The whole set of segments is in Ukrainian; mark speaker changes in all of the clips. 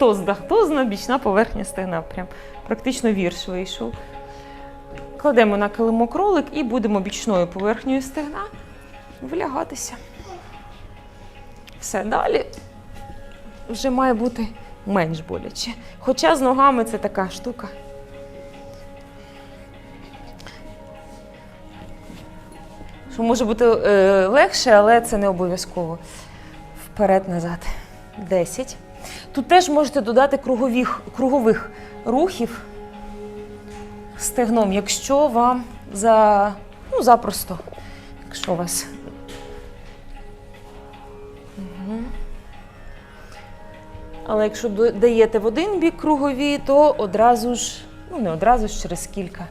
Speaker 1: лактозна, лактозна бічна поверхня стегна. Прям практично вірш вийшов. Кладемо на килимок ролик і будемо бічною поверхнею стегна вилягатися. Все, далі вже має бути менш боляче. Хоча з ногами це така штука. Що може бути е, легше, але це не обов'язково. Вперед-назад. 10. Тут теж можете додати кругових, кругових рухів стегном, якщо вам за, ну, запросто, якщо у вас. Мгм. Але якщо даєте в один бік кругові, то одразу ж, ну не одразу ж через кілька,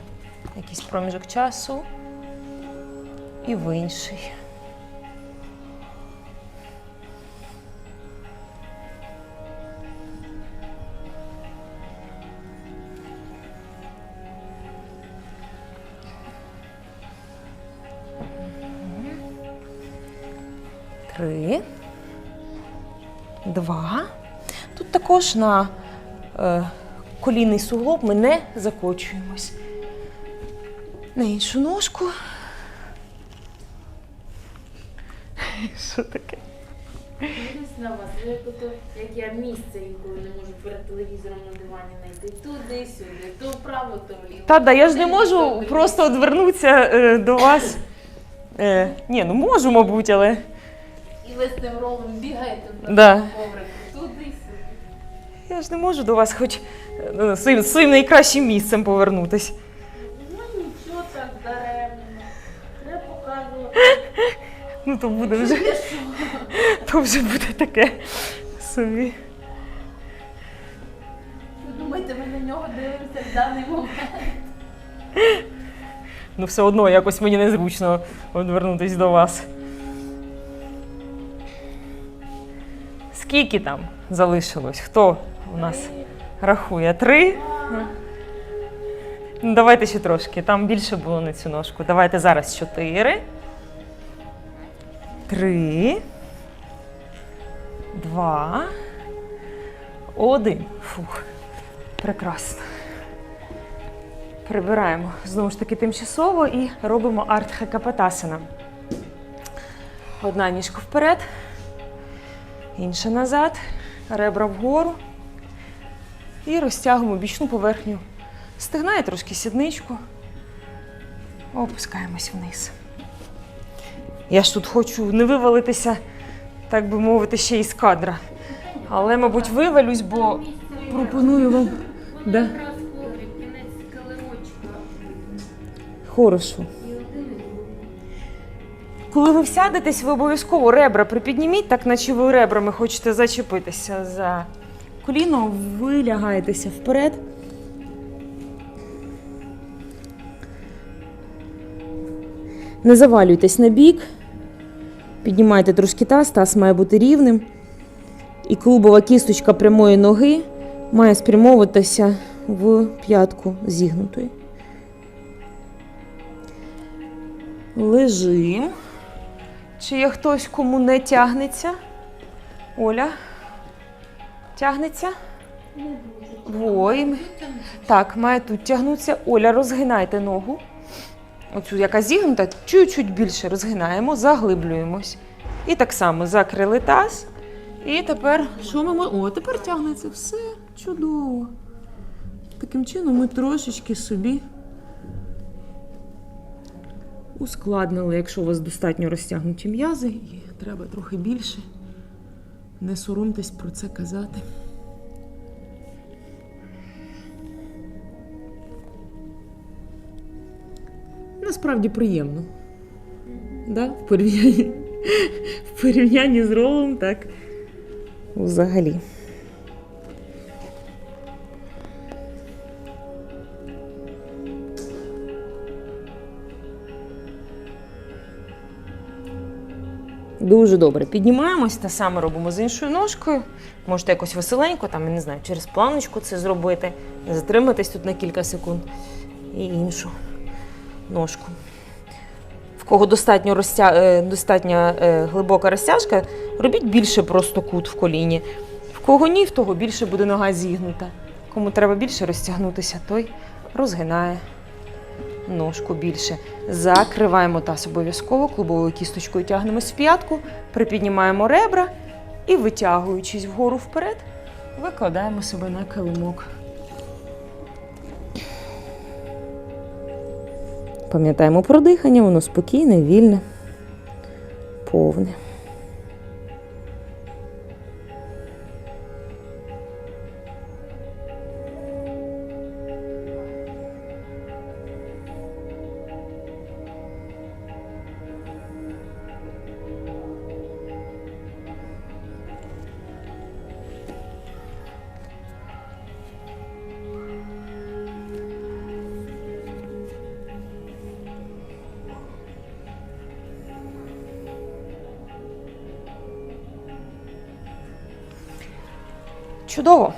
Speaker 1: якийсь проміжок часу і в інший. Три. Два. Тут також на е, колінний суглоб ми не закочуємось. На іншу ножку. Що таке?
Speaker 2: Дивлюсь на вас, ви як, як я місце інколи не можу перед телевізором на дивані знайти. Туди, сюди, то вправо, то вліво.
Speaker 1: Та да, я ж не можу просто одвернутися е, до вас. Е, ні, ну можу, мабуть, але.
Speaker 2: І ви з тим ролом бігаєте
Speaker 1: Да.
Speaker 2: коврику. Туди, сюди.
Speaker 1: Я ж не можу до вас хоч е, ну, своїм, своїм найкращим місцем повернутись.
Speaker 2: Ну нічого так даремно. Треба показувати.
Speaker 1: Ну, то буде вже,
Speaker 2: Є що.
Speaker 1: то вже буде таке собі.
Speaker 2: Ви думаєте, ми на нього дивимося в даний момент?
Speaker 1: Ну, все одно якось мені незручно одвернутись до вас. Скільки там залишилось? Хто у нас рахує? Три? Ну, давайте ще трошки. Там більше було на цю ножку. Давайте зараз чотири. Три. Два. Один. Фух. Прекрасно. Прибираємо знову ж таки тимчасово і робимо артхекапатасана. Одна ніжка вперед, інша назад, ребра вгору. І розтягуємо бічну поверхню стегна і трошки сідничку. Опускаємось вниз. Я ж тут хочу не вивалитися, так би мовити, ще із кадра. Але, мабуть, вивалюсь, бо пропоную вам. Да. Хорошо. Коли ви всядетесь, ви обов'язково ребра припідніміть, так наче ви ребрами хочете зачепитися за коліно, ви лягаєтеся вперед. Не завалюйтесь на бік. Піднімайте трошки таз, таз має бути рівним. І клубова кісточка прямої ноги має спрямовуватися в п'ятку зігнутої. Лежим. Чи є хтось, кому не тягнеться? Оля. Тягнеться? Воїн. Так, має тут тягнутися. Оля, розгинайте ногу. Оцю, яка зігнута, чуть-чуть більше розгинаємо, заглиблюємось. І так само закрили таз. І тепер що ми? О, тепер тягнеться все чудово. Таким чином ми трошечки собі ускладнили, якщо у вас достатньо розтягнуті м'язи, і треба трохи більше. Не соромтесь про це казати. Насправді приємно. Да? В, порівнянні, в порівнянні з ролом, так. Взагалі. Дуже добре. Піднімаємось, те саме робимо з іншою ножкою. Можете якось веселенько, там, я не знаю, через планочку це зробити, затриматись тут на кілька секунд. І іншу ножку. В кого достатньо, розтя... е, достатньо е, глибока розтяжка, робіть більше просто кут в коліні. В кого ні, в того більше буде нога зігнута. Кому треба більше розтягнутися, той розгинає ножку більше. Закриваємо таз обов'язково, клубовою кісточкою тягнемось в п'ятку, припіднімаємо ребра і, витягуючись вгору вперед, викладаємо себе на килимок. Пам'ятаємо про дихання, воно спокійне, вільне, повне. Чудово.